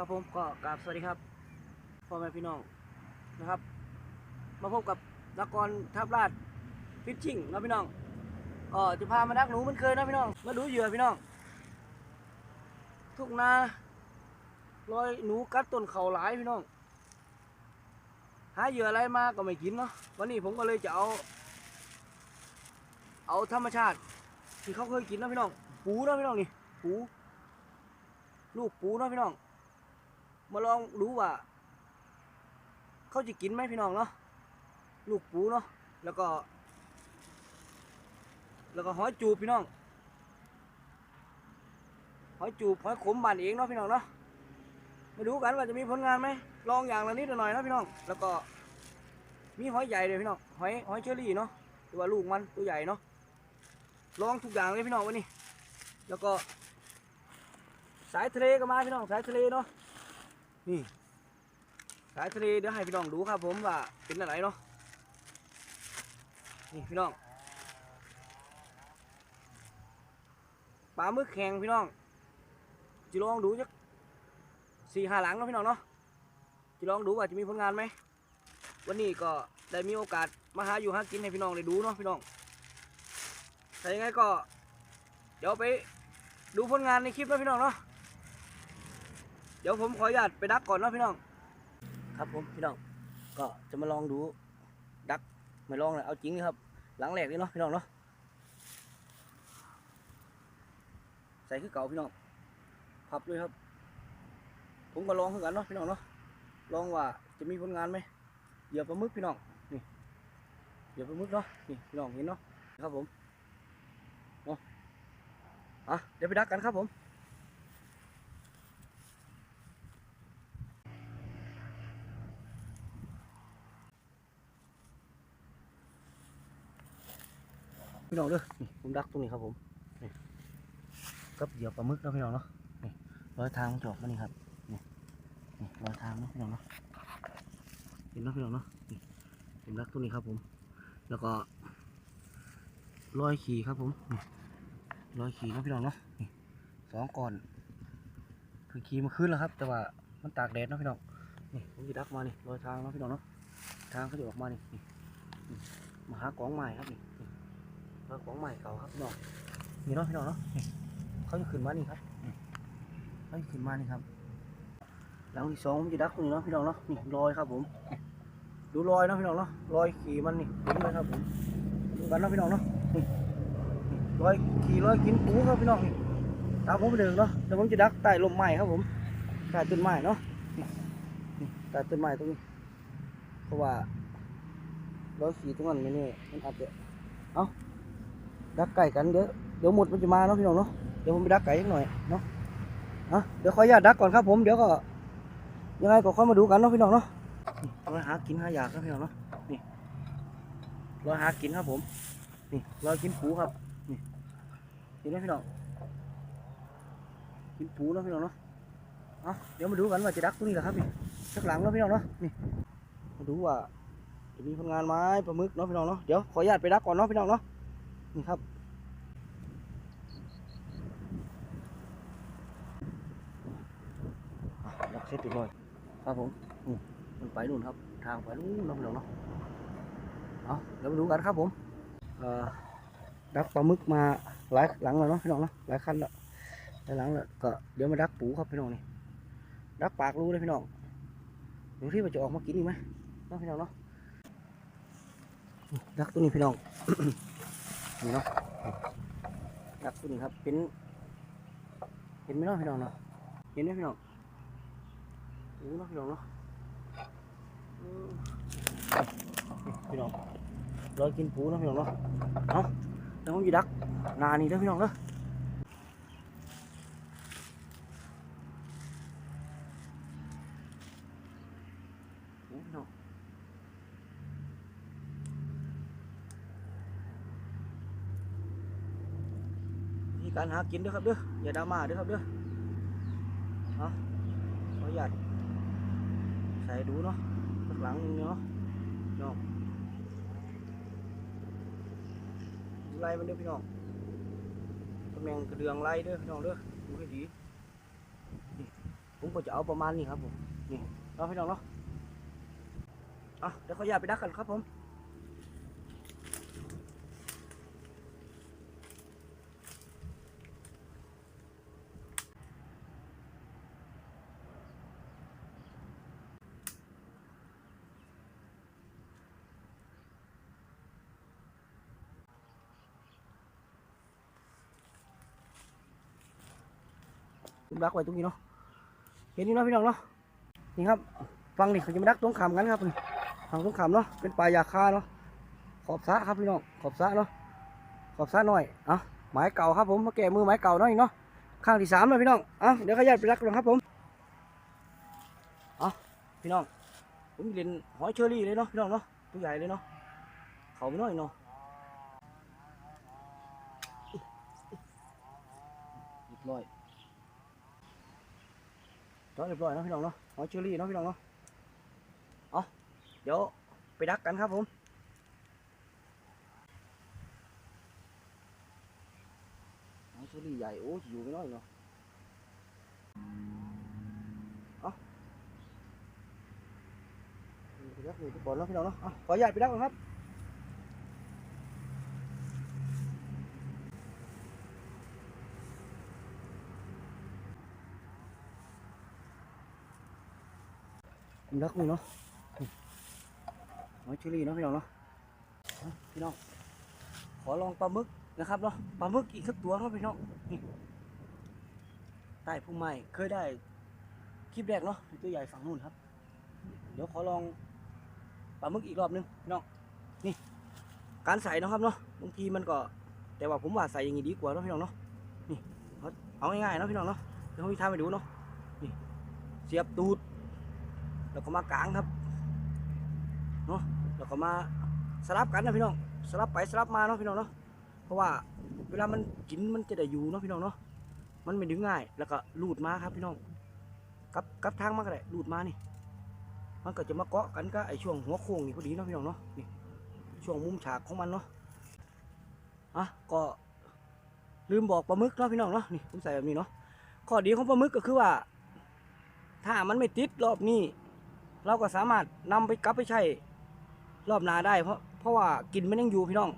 ครับผมก็กราบสวัสดีครับพ่อแม่พี่น้องนะครับ มาพบกับนักกรทับลาดฟิชชิ่งนะพี่น้องก็จะพามาดักหนูเหมันเคยนะพี่น้องมาดูเหยื่อพี่น้อง ทุกนารอยหนูกัดต้นเขาหลายพี่น้อง หาเหยื่ออะไรมาก็ไม่กินเนาะวันนี้ผมก็เลยจะเอา เอาธรรมชาติที่เขาเคยกินนะพี่น้อง ปูนะพี่น้องนี่ปูลูกปูนะพี่น้อง มาลองดูว่า เขาจะกินไหมพี่น้องเนาะลูกปูเนาะแล้วก็ แล้วก็หอยจูบพี่น้องหอยจูบหอยขมบานเองเนาะพี่น้องเนาะมาดูกันว่าจะมีผลงานไหมลองอย่างละนิดละหน่อยนะพี่น้อง แล้วก็มีหอยใหญ่เลยพี่น้องหอยหอยเชอรี่เนาะหรือว่าลูกมันตัวใหญ่เนาะลองทุกอย่างเลยพี่น้องวันนี้ แล้วก็สายทะเลก็มาพี่น้องสายทะเลเนาะ นี่สายทะเลเดี๋ยวให้พี่น้องดูครับผมว่าเป็นอะไรเนาะนี่พี่น้องปลาหมึกแข็งพี่น้องจะลองดูจักสี่ห้าหลังเนาะพี่น้องเนาะจะลองดูว่าจะมีผลงานไหมวันนี้ก็ได้มีโอกาสมาหาอยู่หากินให้พี่น้องได้ดูเนาะพี่น้องแต่ยังไงก็ เดี๋ยวไปดูผลงานในคลิปนะพี่น้องเนาะ ดี๋ยวผมขออนุญาตไปดักก่อนเนาะพี่น้อง ครับผมพี่น้อง ก็จะมาลองดูดักไม่ลองเลยเอาจริงนี่ครับ หลังแรกนี่เนาะพี่น้องเนาะ ใส่คือเก่าพี่น้อง พับเลยครับ ผมก็ลองเหมือนกันเนาะพี่น้องเนาะ ลองว่าจะมีผลงานไหมเหยื่อปลาหมึกพี่น้อง นี่เหยื่อปลาหมึกเนาะ นี่พี่น้องเห็นเนาะ ครับผมเนาะอะเดี๋ยวไปดักกันครับผม พี่น้องเด้อนี่ผมดักตรงนี้ครับผมนี่กับเหยื่อปลาหมึกนะพี่น้องเนาะนี่รอยทางจอกมานี่ครับนี่นี่รอยทางเนาะพี่น้องเนาะเห็นนาะพี่น้องเนาะนี่ผมดักตรงนี้ครับผม แล้วก็รอยขี่ครับผมนี่รอยขี่นะพี่น้องเนาะนี่สองก่อนคือขี่มาขึ้นแล้วครับ แต่ว่ามันตากแดดนะพี่น้องนี่ผมจะดักมานี่รอยทางเนาะพี่น้องเนาะทางเขาจะออกมานี่นี่นี่มาหากองไม้ครับนี่ มาของใหม่เก่าครับน้องนี่เนาะพี่น้องเนาะเขาจะขึ้นมานี่ครับเขาจะขึ้นมานี่ครับ หลังที่สองผมจะดักตรงนี้เนาะพี่น้องเนาะนี่รอยครับผม ดูรอยเนาะพี่น้องเนาะรอยขี่มันนี่เห็นไหมครับผมดูกันเนาะพี่น้องเนาะนี่รอยขี่รอยกินปูครับพี่น้องนี่ตามผมไปเดินเนาะเดี๋ยวผมจะดักใต้ลมไม้ครับผมใต้ต้นไม้เนาะนี่ใต้ต้นไม้ตรงนี้เพราะว่ารอยขี่ตรงนั้นไม่แนี่มันอาจจะเอ้า ดักไก่กันเดี๋ยวเดี๋ยวหมดมันจะมาเนาะพี่น้องเนาะเดี๋ยวผมไปดักไก่สักหน่อยเนาะอะเดี๋ยวขออนุญาตดักก่อนครับผมเดี๋ยวก็ยังไงก็ค่อยมาดูกันเนาะพี่น้องเนาะนี่รอยหากินหาอยากครับพี่น้องเนาะนี่รอยหากินครับผมนี่รอยกินปูครับนี่เห็นไหมพี่น้องกินปูเนาะพี่น้องเนาะอะเดี๋ยวมาดูกันว่าจะดักตัวนี้แหละครับนี่สักหลังเนาะพี่น้องเนาะนี่มาดูว่าจะมีผลงานไหมปลาหมึกเนาะพี่น้องเนาะเดี๋ยวขออนุญาตไปดักก่อนเนาะพี่น้องเนาะ นี่ครับ ดักเสร็จเรียบร้อยครับผมอืมมันไปนู่นครับ ทางไปนู่นนาะพี่น้องเนาะเอาเดี๋ยวมาดูกันครับผมเอ่อดักปลาหมึกมาหลายหลังแล้วเนาะพี่น้องเนาะหลายคันแล้วหลายหลังแล้วก็เดี๋ยวมาดักปูครับพี่น้องนี่ดักปากรูเลยพี่น้องดูที่มันจะออกมากินอีกไหมเนาะพี่น้องเนาะดักตัวนี้พี่น้อง นี่เนาะดักตัวนี้ครับเป็น เห็นไหมเนาะพี่น้องเนาะเห็นไหมพี่น้องรู้เนาะพี่น้องเนาะพี่น้องรอยกินปูเนาะพี่น้องเนาะเอาเดี๋ยวผมจะดักนานี่เด้อพี่น้องเด้อพี่น้อง มี การหากินด้วยครับเด้ออย่าดราม่าด้อครับเด้อเอาขออนุญาตใส่ดูเนาะสักหลังนึงเนาะเนาะไล่มันเด้อพี่น้องตำแหน่งกระเดืองไล่เด้อพี่น้องเด้อดูให้ดีผมก็จะเอาประมาณนี้ครับผมนี่เราพี่น้องเนาะอะเดี๋ยวเขาอยากไปดักกันครับผม ผมดักไว้ตรงนี้เนาะเห็นนี่เนาะพี่น้องเนาะนี่ครับฟังนี่เขาจะมาดักตรงขามกันครับนี่ทางตรงขามเนาะเป็นปลายาคาเนาะขอบสะครับพี่น้องขอบสะเนาะขอบสะหน่อยเอะหมายเก่าครับผมมาแก้มือหมายเก่าหน่อยเนาะข้างที่สามเลยพี่น้องเอะเดี๋ยวขยันไปดักกันครับผมเอะพี่น้องผมเล่นหอยเชอรี่เลยเนาะพี่น้องเนาะตัวใหญ่เลยเนาะเขาไปหน่อยเนาะเรียบร้อย จอดเรียบร้อยนะพี่น้องเนาะหอยเชอรี่เนาะพี่น้องเนาะเอาเดี๋ยวไปดักกันครับผมหอยเชอรี่ใหญ่โอ้ยอยู่ไม่น้อยเนาะเอาไปดักเลยทุกคนเนาะพี่น้องเนาะขออนุญาตไปดักก่อนครับ ผมดักนี่เนาะหอยเชอรี่เนาะพี่น้องเนาะพี่น้อง ขอลองปลาหมึกนะครับเนาะ ปลาหมึกอีกสักตัวเนาะพี่น้องนี่ใต้พุ่มไม้เคยได้คลิปแรกเนาะตัวใหญ่ฝั่งนู้นครับ เดี๋ยวขอลองปลาหมึกอีกรอบนึงพี่น้อง นี่ การใส่เนาะครับเนาะ บางทีมันก็ แต่ว่าผมว่าใส่อย่างนี้ดีกว่าเนาะพี่น้องเนาะ นี่ เอาเอาง่ายๆเนาะพี่น้องเนาะ เดี๋ยวผมจะทำให้ดูเนาะ นี่ เสียบตูด แล้วก็มากลางครับเนาะแล้วก็มาสลับกันนะพี่น้องสลับไปสลับมาเนาะพี่น้องเนาะเพราะว่าเวลามันกินมันจะได้อยู่เนาะพี่น้องเนาะมันไม่ดึงง่าย แล้วก็ลูดมาครับพี่น้องกับกับทางมาก็ได้ลูดมานี่ มันก็จะมาเกาะกันก็ไอช่วงหัวโค้งนี่พอดีเนาะพี่น้องเนาะนี่ช่วงมุมฉากของมันเนาะอะก็ลืมบอกปลาหมึกเนาะพี่น้องเนาะนี่ผมใส่แบบนี้เนาะข้อดีของปลาหมึกก็คือว่า ถ้ามันไม่ติดรอบนี้ เราก็สามารถนำไปกลับไปใช้รอบนาได้เพราะเพราะว่ากินมันยังอยู่พี่น้อง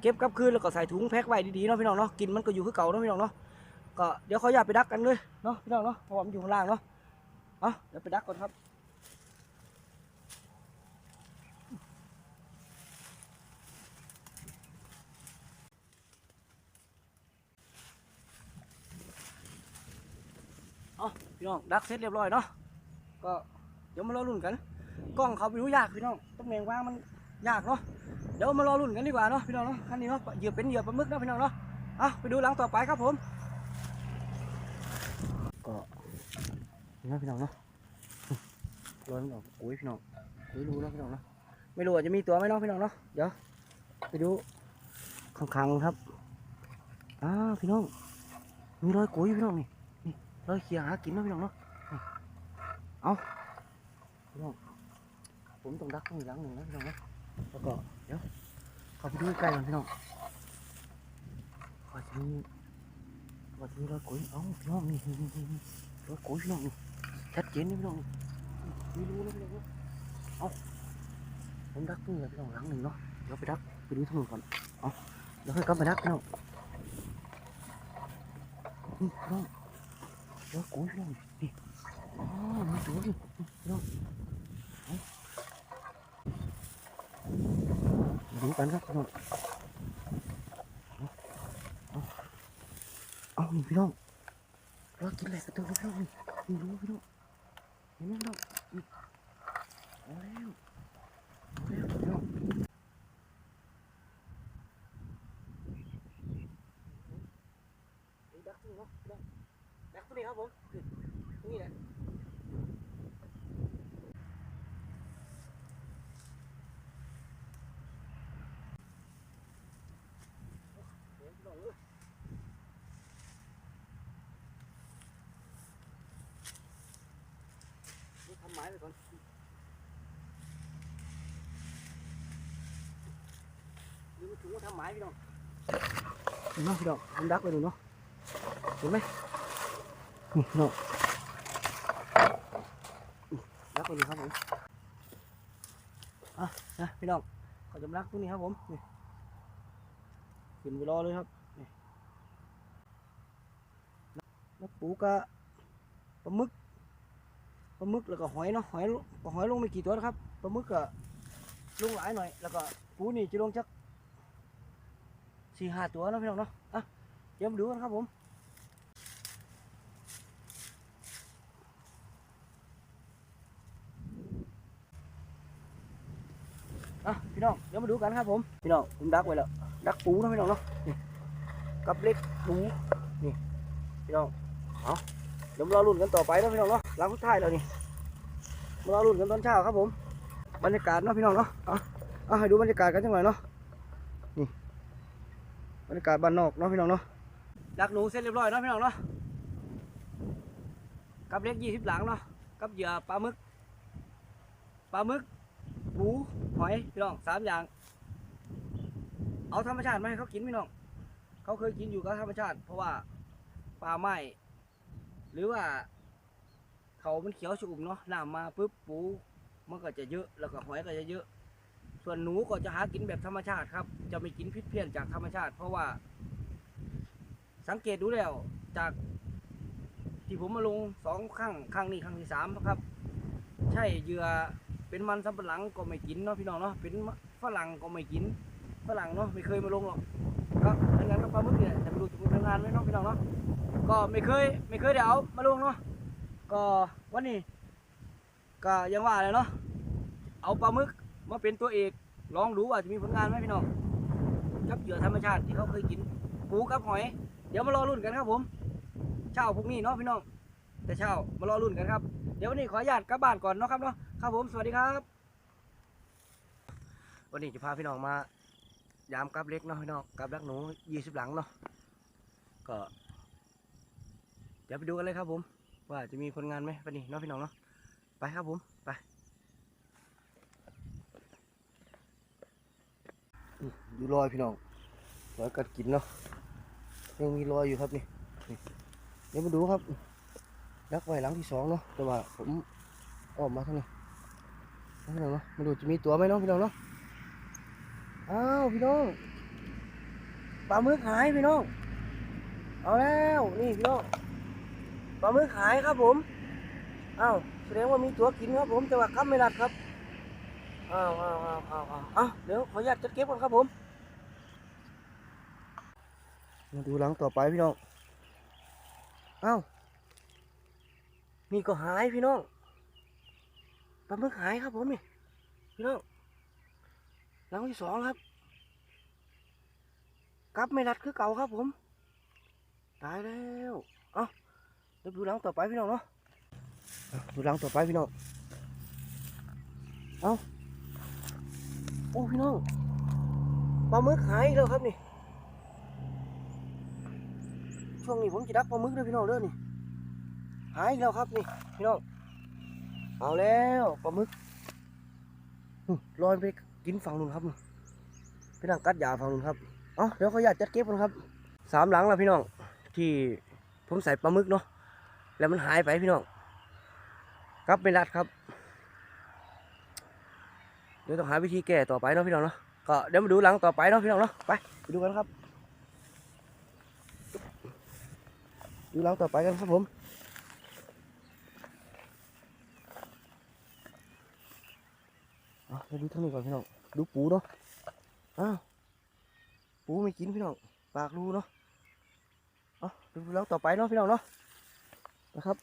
เก็บกลับคืนแล้วก็ใส่ถุงแพ็คไว้ดีๆเนาะพี่น้องเนาะกินมันก็อยู่คือเก่าเนาะพี่น้องเนาะก็เดี๋ยวเขาอยากไปดักกันเลยเนาะพี่น้องเนาะเพราะว่ามันอยู่ข้างล่างเนาะเอาเดี๋ยวไปดักก่อนครับเอาพี่น้องดักเสร็จเรียบร้อยเนาะก็ เดี๋ยวมารอลุ้นกัน กล้องเขาไปดูยากพี่น้องตำแหน่งวางมันยากเนาะ เดี๋ยวมารอลุ้นกันดีกว่าเนาะพี่น้องเนาะคันนี้เนาะเหยื่อเป็นเหยื่อปลาหมึกเนาะพี่น้องเนาะอะไปดูหลังต่อไปครับผม ก็นี่เนาะพี่น้องเนาะรอพี่น้องโอ้ยพี่น้องไม่รู้เนาะพี่น้องเนาะ ไม่รู้ว่าจะมีตัวไหมเนาะพี่น้องเนาะ เดี๋ยวไปดูข้างๆครับอ่าพี่น้อง มีรอยกุ้ยพี่น้องนี่ นี่รอยเขียหากินเนาะพี่น้องเนาะ เอา พี่น้องผมต้องดักตรงนี้หลังหนึ่งนะพี่น้องนะแล้วก็เดี๋ยวเข้าไปดูใกล้ๆกันพี่น้องว่าจะมีว่าจะมีรอยกุ้ยเอ้าพี่น้องนี่นี่นี่นี่รอยกุ้ยพี่น้องนี่ชัดเจนนี่พี่น้องนี่ไม่รู้นะพี่น้องเอ้าผมดักตรงนี้พี่น้องหลังหนึ่งเนาะเดี๋ยวไปดักไปดูทางนู้นก่อนเอ้าเดี๋ยวค่อยกลับมาดักพี่น้องนี่พี่น้องรอยกุ้ยพี่น้องนี่อ๋อมีตัวนี่พี่น้อง ดูกันครับพี่น้องเอาเอาเอานี่พี่น้องรากินอะไรกันตัวพี่น้องนี่นี่รู้พี่น้องเห็นไหมพี่น้องนี่เอาแล้วเอาแล้วพี่น้องดักตัวนี้เนาะพี่น้องดักตัวนี้ครับผมนี่แหละ เดี๋ยวพี่น้องเอ้ย นี่ทำไม้ไปก่อนนี่มาถึงทำไม้พี่น้องเห็นไหมพี่น้องผมดักไปดูเนาะเห็นไหมนี่เน้องรักตัวนี้ครับผมอะนะพี่น้องขอจำรักตัวนี้ครับผมนี่ขึ้นไปรอเลยครับนี่แล้วปูกะปลาหมึก ลาหมึกแล้วก็หอยเนาะหอยก็หอยลงไม่กี่ตัวนะครับปลาหมึกก็ลงหลายหน่อย แล้วก็ปูนี่จะลงจักสี่ห้าตัวนะพี่น้องเนาะอะเดี๋ยวมาดูกันครับผมอะพี่น้องเดี๋ยวมาดูกันครับผมพี่น้องผมดักไว้แล้วดักปูนะพี่น้องเนาะนี่กับเล็กปูนี่พี่น้องเอาเดี๋ยวมารอลุ้นกันต่อไปนะพี่น้องเนาะ หลังสุดท้ายแล้วนี่มารอลุ้นกันตอนเช้าครับผม บรรยากาศเนาะพี่น้องเนาะเอาเอาให้ดูบรรยากาศกันจังหน่อยเนาะนี่บรรยากาศบ้านนอกเนาะพี่น้องเนาะดักหนูเสร็จเรียบร้อยเนาะพี่น้องเนาะกับเล็กยี่สิบหลังเนาะกับเหยื่อปลาหมึกปลาหมึกหมูหอยพี่น้องสามอย่าง เอาธรรมชาติมาให้เขากินพี่น้องเขาเคยกินอยู่กับธรรมชาติ เพราะว่าปลาไม้หรือว่า เขามันเขียวชุ่มเนาะน้ำมาปุ๊บปูมันก็จะเยอะแล้วก็หอยก็จะเยอะ ส่วนหนูก็จะหากินแบบธรรมชาติครับ จะไม่กินพิษเพี้ยนจากธรรมชาติ เพราะว่า สังเกตดูแล้วจากที่ผมมาลงสองครั้งครั้งนี้ครั้งที่สามครับ ใช่เหยื่อเป็นมันสำปะหลังก็ไม่กินเนาะพี่น้องเนาะเป็นฝรั่งก็ไม่กินฝรั่งเนาะไม่เคยมาลงหรอกก็ทำงานกับปลาหมึกเนี่ยแต่ไม่รู้จะมีทำงานไหมเนาะพี่น้องเนาะก็ไม่เคยไม่เคยได้เอามาลงเนาะ ก็วันนี้ก็ยังว่าเลยเนาะเอาปลาหมึกมาเป็นตัวเอกลองดูว่าจะมีผลงานไหมพี่น้องกับเหยื่อธรรมชาติที่เขาเคยกินปูกับหอย เดี๋ยวมารอรุ่นกันครับผม เช้าพรุ่งนี้เนาะพี่น้องแต่เช้ามารอรุ่นกันครับ เดี๋ยววันนี้ขออนุญาตกลับบ้านก่อนเนาะครับเนาะครับผมสวัสดีครับ วันนี้จะพาพี่น้องมายามกับเล็กเนาะพี่น้องกับรักหนูยี่สิบหลังเนาะก็เดี๋ยวไปดูกันเลยครับผม ว่าจะมีผลงานไหมวันนี้เนาะพี่น้องเนาะไปครับผมไปดูรอยพี่น้องรอยกัดกินเนาะยังมีรอยอยู่ครับนี่เดี๋ยวมาดูครับรักไว้หลังที่สองเนาะแต่ว่าผมออกมาทางนี้พี่น้องเนาะมาดูจะมีตัวไหมเนาะพี่น้องเนาะอ้าวพี่น้องปลาหมึกหายพี่น้องเอาแล้วนี่พี่น้อง ปลาหมึกหายครับผมอ้าวแสดงว่ามีตัวกินครับผมแต่ว่าคับไม่รัดครับอ้าวอ้าวอ้าวอ้าวอ้าวอ้าวเดี๋ยวขออนุญาตจัดเก็บก่อนครับผมมาดูหลังต่อไปพี่น้องอ้าวนี่ก็หายพี่น้องปลาหมึกหายครับผมนี่พี่น้องหลังที่สองครับกลับไม่รัดคือเก่าครับผม ตายแล้ว เอ้า เดี๋ยวดูหลังต่อไปพี่น้องเนาะดูหลังต่อไปพี่น้องเอ้าโอ้พี่น้องปลาหมึกหายแล้วครับนี่ช่วงนี้ผมจะดักปลาหมึกเลยพี่น้องเด้อนี่หายแล้วครับนี่พี่น้องเอาแล้วปลาหมึกลอยไปกินฝั่งนู้นครับพี่น้องกัดยาฝั่งนู้นครับเอ้าเดี๋ยวขออนุญาตจัดเก็บกันครับสามหลังแล้วพี่น้องที่ผมใส่ปลาหมึกเนาะ แล้วมันหายไปพี่น้องกลับไม่รัดครับ เดี๋ยวต้องหาวิธีแก้ต่อไปเนาะพี่น้องเนาะก็เดี๋ยวมาดูหลังต่อไปเนาะพี่น้องเนาะไปไปดูกันครับ ดูหลังต่อไปกันครับผมไปดูทางนี้ก่อนพี่น้องดูปูเนาะอ้าวปูไม่กินพี่น้องปากรูเนาะเอดูแล้วต่อไปเนาะพี่น้องเนาะ นะครับ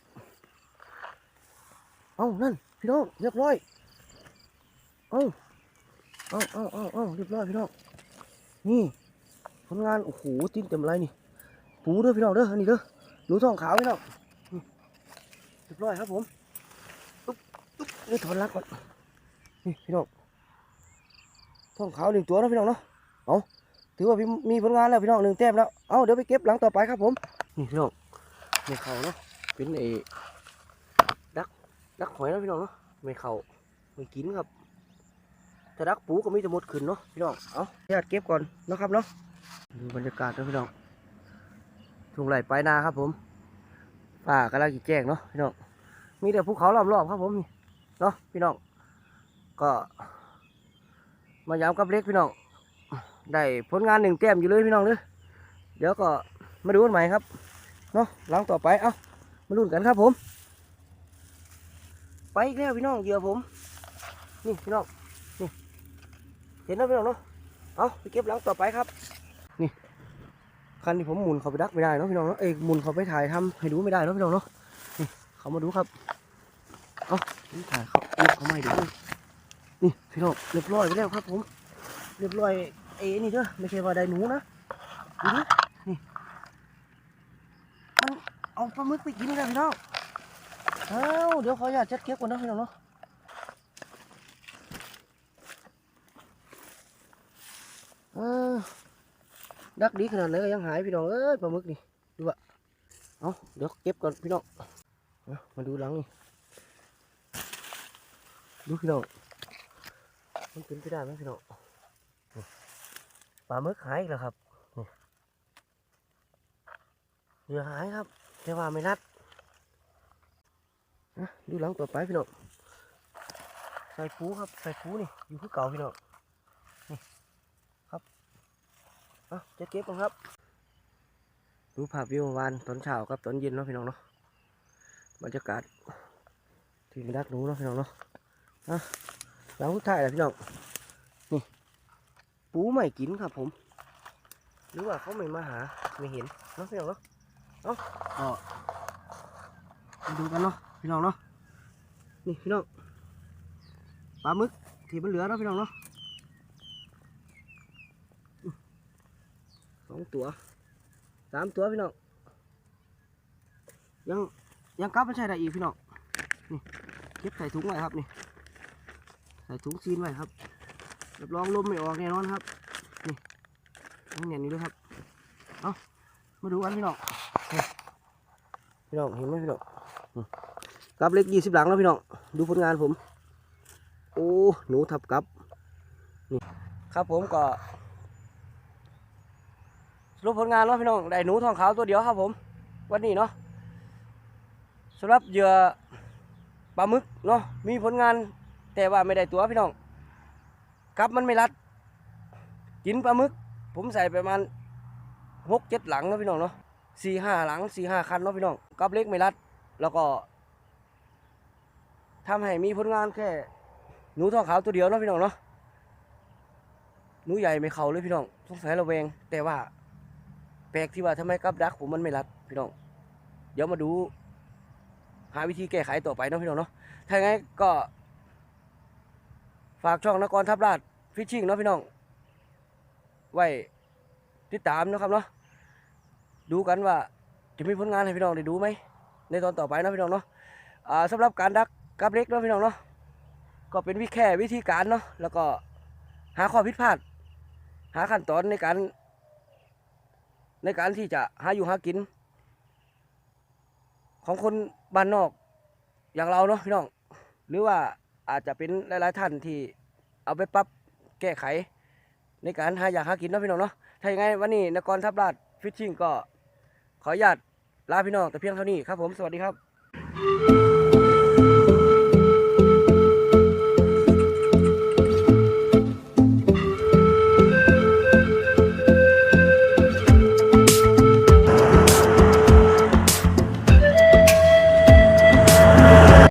เอานั่น พี่น้องเรียบร้อย เอาเอาเอาเอาเอาเรียบร้อยพี่น้อง นี่ผลงาน โอ้โหติ้นเต็มไรนี่ ปูเด้อพี่น้องเด้อ อันนี้เด้อหนูทองขาวพี่น้องเรียบร้อยครับผมตุ๊บตุ๊บนี่ถอนรักก่อน นี่พี่น้องทองขาวหนึ่งตัวนะพี่น้องเนาะ เอาถือว่ามีผลงานแล้วพี่น้องหนึ่งแต้มแล้ว เอาเดี๋ยวไปเก็บหลังต่อไปครับผม นี่พี่น้องไม่เขาเนาะ เป็นไอ้ดักดักหอยนะพี่น้องเนาะไม่เข่าไม่กินครับแต่ดักปูก็มีแต่หมดขึ้นเนาะพี่น้องเอาญาติเก็บก่อนนะครับเนาะดูบรรยากาศนะพี่น้องทุ่งไหลไปนาครับ ผมป่ากำลังจะแจ้งเนาะพี่น้องมีแต่ภูเขาล้อมรอบครับผมเนาะพี่น้องก็มาย้ำกับเล็กพี่น้องได้ผลงานหนึ่งแต้มอยู่เลยพี่น้องเด้อเดี๋ยวก็มาดูกันใหม่ครับเนาะหลังต่อไป เอ้า มาลุ้นกันครับผม ไปอีกแล้วพี่น้องเหยื่อผม นี่พี่น้อง นี่ เห็นแล้วพี่น้องเนาะ เอาไปเก็บหลังต่อไปครับ นี่คันที่ผมหมุนเขาไปดักไม่ได้เนาะพี่น้องเนาะ เอ้หมุนเขาไปถ่ายทำให้ดูไม่ได้เนาะพี่น้องเนาะ นี่เขามาดูครับ เอาถ่ายเขาเอาเขามาให้ดูนี่พี่น้องเรียบร้อยไปแล้วครับผม เรียบร้อยเอ้นี่เด้อไม่ใช่ว่าได้หนูนะดูดินี่ มัน เอาปลาหมึกไปกินกันพี่น้องเอาเดี๋ยวขออนุญาตจัดเก็บก่อนนะพี่น้องเนาะดักดีขนาดไหนก็ยังหายพี่น้องเอ้ยปลาหมึกนี่ดูอะเอาเดี๋ยวเก็บก่อนพี่น้องมาดูหลังนี่ดูพี่น้องมันเป็นไปได้ไหมพี่น้องปลาหมึกหายอีกแล้วครับเหลือหายครับ แต่ว่าไม่รัดนะดูหลังต่อไปพี่น้องใส่ฟูครับใส่ฟูนี่อยู่คือเก่าพี่น้องเอาจะเก็บก่อนครับ ดูภาพวิววานตอนเช้ากับตอนเย็นเนาะพี่น้องเนาะบรรยากาศที่มีรักหนูเนาะพี่น้องเนาะอะหลังสุดท้ายแหละพี่น้องนี่ปูไม่กินครับผม หรือว่าเขาไม่มาหาไม่เห็นเนาะพี่น้องเนาะ เอาก็มาดูกันเนาะพี่น้องเนาะนี่พี่น้องปลาหมึกที่มันเหลือเนาะพี่น้องเนาะสองตัวสามตัวพี่น้องยังยังกลับไม่ใช่ได้อีกพี่น้องนี่เก็บใส่ถุงไว้ครับนี่ใส่ถุงซีนไว้ครับรับรองลมไม่ออกแน่นอนครับนี่ยังเนียนอยู่ด้วยครับเอามาดูกันพี่น้อง พี่น้องเห็นไหมพี่น้องกับเล็กยี่สิบหลังแล้วพี่น้องดูผลงานผม โอ้หนูทับกับนี่ครับผมก็รุปผลงานเนาะพี่น้องได้หนูทองขาวตัวเดียวครับผม วันนี้เนาะสำหรับเหยื่อปลาหมึกเนาะมีผลงาน แต่ว่าไม่ได้ตัวพี่น้องกับมันไม่รัด กินปลาหมึก ผมใส่ประมาณหกเจ็ดหลังเนาะพี่น้องเนาะ สี่ห้าหลังสี่ห้าคันเนาะพี่น้องกับเล็กไม่รัด แล้วก็ทำให้มีผลงานแค่หนูทองขาวตัวเดียวเนาะพี่น้องเนาะหนูใหญ่ไม่เข้าเลยพี่น้องสงสัยระแวง แต่ว่า แปลกที่ว่าทำไมกับดักผมมันไม่รัดพี่น้อง เดี๋ยวมาดู หาวิธีแก้ไขต่อไปเนาะพี่น้องเนาะถ้าอย่างไงก็ ฝากช่องนกรทับลาดฟิชชิ่งเนาะพี่น้อง ไว้ติดตามนะครับเนาะ ดูกันว่าจะมีผลงานให้พี่น้องได้ดูไหมในตอนต่อไปนะพี่น้องเนาะอ่าสำหรับการดักกับเล็กเนาะพี่น้องเนาะก็เป็นวิแค่วิธีการเนาะแล้วก็หาข้อผิดพลาด หาขั้นตอนในการ ในการที่จะหาอยู่หากิน ของคนบ้านนอกอย่างเราเนาะพี่น้อง หรือว่าอาจจะเป็นหลายๆท่านที่เอาไปปรับแก้ไข ในการหาอยากหากินเนาะพี่น้องเนาะถ้าอย่างไงวันนี้นกรทับลาดฟิชชิ่งก็ ขออนุญาตลาพี่น้องแต่เพียงเท่านี้ครับผมสวัสดีครับ